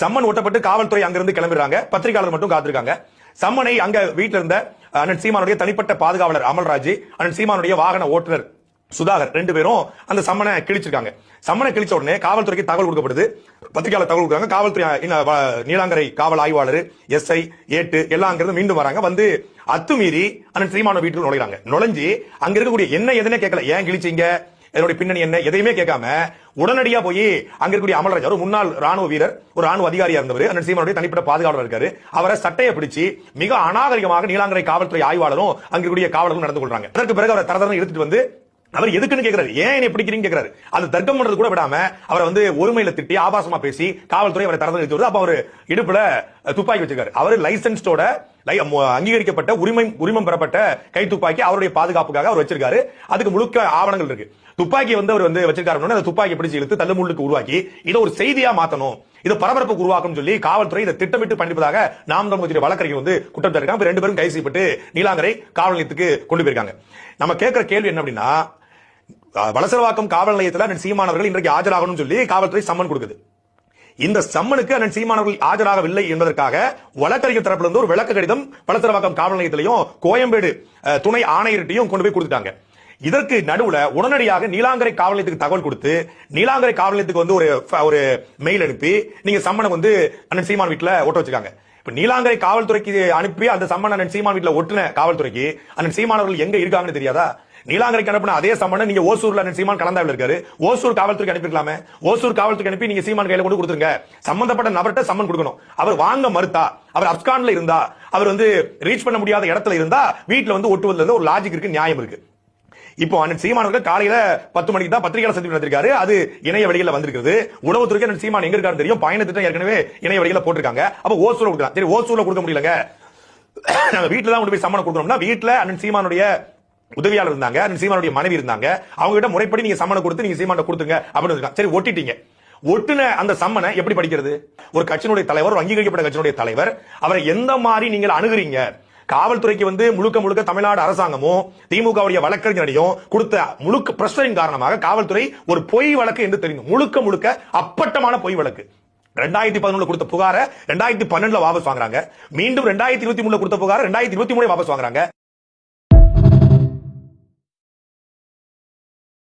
Summon ஓட்டப்பட்டு காவல்துறை அங்கிருந்து கிளம்பிடுறாங்க. பத்திரிகையாளர் மட்டும் காத்திருக்காங்க. சம்மனை அங்க வீட்டில் இருந்த அண்ணன் சீமானுடைய தனிப்பட்ட பாதுகாவலர் அமல்ராஜ் அண்ணன் சீமானுடைய வாகன ஓட்டுநர் சுதாகர் ரெண்டு பேரும் அந்த சம்மனை கிழிச்சிருக்காங்க. சம்மனை கிழிச்ச உடனே காவல்துறைக்கு தகவல் கொடுக்கப்படுது. பத்திரிகையாளர் தகவல் கொடுக்காங்க காவல்துறை நீலாங்கரை காவல் ஆய்வாளர் எஸ்ஐ ஏட்டு எல்லாம் அங்கிருந்து மீண்டும் வராங்க. வந்து அத்துமீறி அண்ணன் சீமான வீட்டுக்கு நுழைறாங்க நுழைஞ்சு அங்க இருக்கக்கூடிய என்ன எதுனே கேட்கல ஏன் கிழிச்சிங்க? என்னுடைய பின்னணி என்ன? எதையுமே கேட்காம உடனடியா போய் அங்க இருக்கக்கூடிய அமல்ராஜ் ஒரு முன்னாள் ராணுவ வீரர் ஒரு ராணுவ அதிகாரியா இருந்தவர் அண்ணன் சீமானுடைய தனிப்பட்ட பாதுகாவலர் இருக்காரு. அவரை சட்டையை பிடிச்சு மிக அநாகரிகமாக நீலாங்கரை காவல்துறை ஆய்வாளரும் அங்க இருக்கக்கூடிய காவலரும் நடந்து கொள்றாங்க. அதற்கு பிறகு அவரை தரதரம் எடுத்துட்டு வந்து அவர் எதுக்குன்னு கேக்குறாரு? ஏன் என்னை பிடிக்கிறீங்க கேக்குறாரு? அது தர்க்கம் பண்றது கூட விடாம அவரை வந்து ஒருமையில திட்டி ஆபாசமா பேசி காவல்துறை அவரை தரதரம் எடுத்து வருது. அப்ப அவர் இடுப்புல துப்பாக்கி வச்சிருக்காரு. அவர் லைசன்ஸ்டோட லை- அங்கீகரிக்கப்பட்ட உரிமை உரிமம் பெறப்பட்ட கை துப்பாக்கி அவருடைய பாதுகாப்புக்காக அவர் வச்சிருக்காரு. அதுக்கு முழுக்க ஆவணங்கள் இருக்கு. துப்பாக்கி வந்து அவர் வந்து வச்சிருக்காரு அந்த துப்பாக்கி பிடிச்சு இழுத்து தள்ளுமுள்ளுக்கு உருவாக்கி இதை ஒரு செய்தியா மாத்தணும். இது பரபரப்பு உருவாக்கும் சொல்லி காவல்துறை இதை திட்டமிட்டு பண்ணிப்பதாக நாம் தமிழ் வழக்கறிஞர் வந்து குற்றம் சாட்டிருக்காங்க ரெண்டு பேரும் கைது செய்யப்பட்டு நீலாங்கரை காவல் நிலையத்துக்கு கொண்டு போயிருக்காங்க. நம்ம கேட்கிற கேள்வி என்ன அப்படின்னா அஹ், வலசரவாக்கம் காவல் நிலையத்தில் சீமானவர்கள் இன்றைக்கு ஆஜராகணும்னு சொல்லி காவல்துறை சம்மன் கொடுக்குது. இந்த சம்மனுக்கு அண்ணன் சீமானவர்கள் ஆஜராகவில்லை என்பதற்காக வழக்கறிஞர் தரப்புல இருந்து ஒரு விளக்க கடிதம் பலசரவாக்கம் காவல் நிலையத்திலையும் கோயம்பேடு அஹ், துணை ஆணையர்கிட்டையும் கொண்டு போய் கொடுத்துட்டாங்க. இதற்கு நடுவுல உடனடியாக நீலாங்கரை காவல் நிலையத்துக்கு தகவல் கொடுத்து நீலாங்கரை காவல் நிலையத்துக்கு வந்து ஒரு ஒரு மெயில் அனுப்பி நீங்க சம்மனை வந்து அண்ணன் சீமான் வீட்டுல ஒட்ட வச்சிருக்காங்க. இப்ப நீலாங்கரை காவல்துறைக்கு அனுப்பி அந்த சம்மன் அண்ணன் சீமான் வீட்டுல ஒட்டுன காவல்துறைக்கு அண்ணன் சீமானவர்கள் எங்க இருக்காங்கன்னு தெரியாதா? நீலாங்கரைக்கு அனுப்பின அதே சம்மனை நீங்க ஓசூர்ல சீமான் கலந்தாவில் இருக்காரு. ஓசூர் காவல்துறைக்கு அனுப்பிருக்கலாமே ஓசூர் காவல்துறைக்கு அனுப்பி நீங்க சீமான் கையில கொண்டு கொடுத்துருங்க. சம்பந்தப்பட்ட நபர்கிட்ட சம்மன் கொடுக்கணும். அவர் வாங்க மறுத்தா அவர் அப்கான்ல இருந்தா அவர் வந்து ரீச் பண்ண முடியாத இடத்துல இருந்தா வீட்டுல வந்து ஒட்டுவதுல இருந்து ஒரு லாஜிக் இருக்கு நியாயம் இருக்கு. இப்போ அண்ணன் சீமானவர்கள் காலையில பத்து மணிக்கு தான் பத்திரிகையாளர் சந்திப்பு நடத்திருக்காரு. அது இணைய வழியில வந்திருக்கிறது. உளவுத்துறைக்கு அண்ணன் சீமான் எங்க இருக்காரு தெரியும். பயண திட்டம் ஏற்கனவே இணைய வழியில போட்டிருக்காங்க. அப்ப ஓசூர்ல கொடுக்கலாம். சரி ஓசூர்ல கொடுக்க முடியலங்க. நாங்க வீட்டுல தான் கொண்டு போய் சம்மனை கொடுக்கணும்னா வீட்டுல அண்ணன் சீமானுடைய உதவியாளர் இருந்தாங்க சீமானுடைய மனைவி இருந்தாங்க. அவங்க கிட்ட முறைப்படி நீங்க சம்மனை கொடுத்து நீங்க சீமான கொடுத்துங்க அப்படின்னு சரி ஒட்டிட்டீங்க. ஒட்டுன அந்த சம்மனை எப்படி படிக்கிறது? ஒரு கட்சியினுடைய தலைவர் ஒரு அங்கீகரிக்கப்பட்ட கட்சியினுடைய தலைவர் அவரை எந்த மாதிரி நீங்கள் அணுகுறீங்க? காவல்துறைக்கு வந்து முழுக்க முழுக்க தமிழ்நாடு அரசாங்கமும் திமுகவுடைய வழக்கறிஞரையும் கொடுத்த முழுக்க பிரஷரின் காரணமாக காவல்துறை ஒரு பொய் வழக்கு என்று தெரியும். முழுக்க முழுக்க அப்பட்டமான பொய் வழக்கு. ரெண்டாயிரத்தி பதினொன்று கொடுத்த புகார ரெண்டாயிரத்தி பன்னெண்டுல வாபஸ் வாங்குறாங்க. மீண்டும் ரெண்டாயிரத்தி இருபத்தி மூணுல கொடுத்த புகார ரெண்டாயிரத்தி இருபத்தி மூணு வாபஸ் வாங்குறாங்க.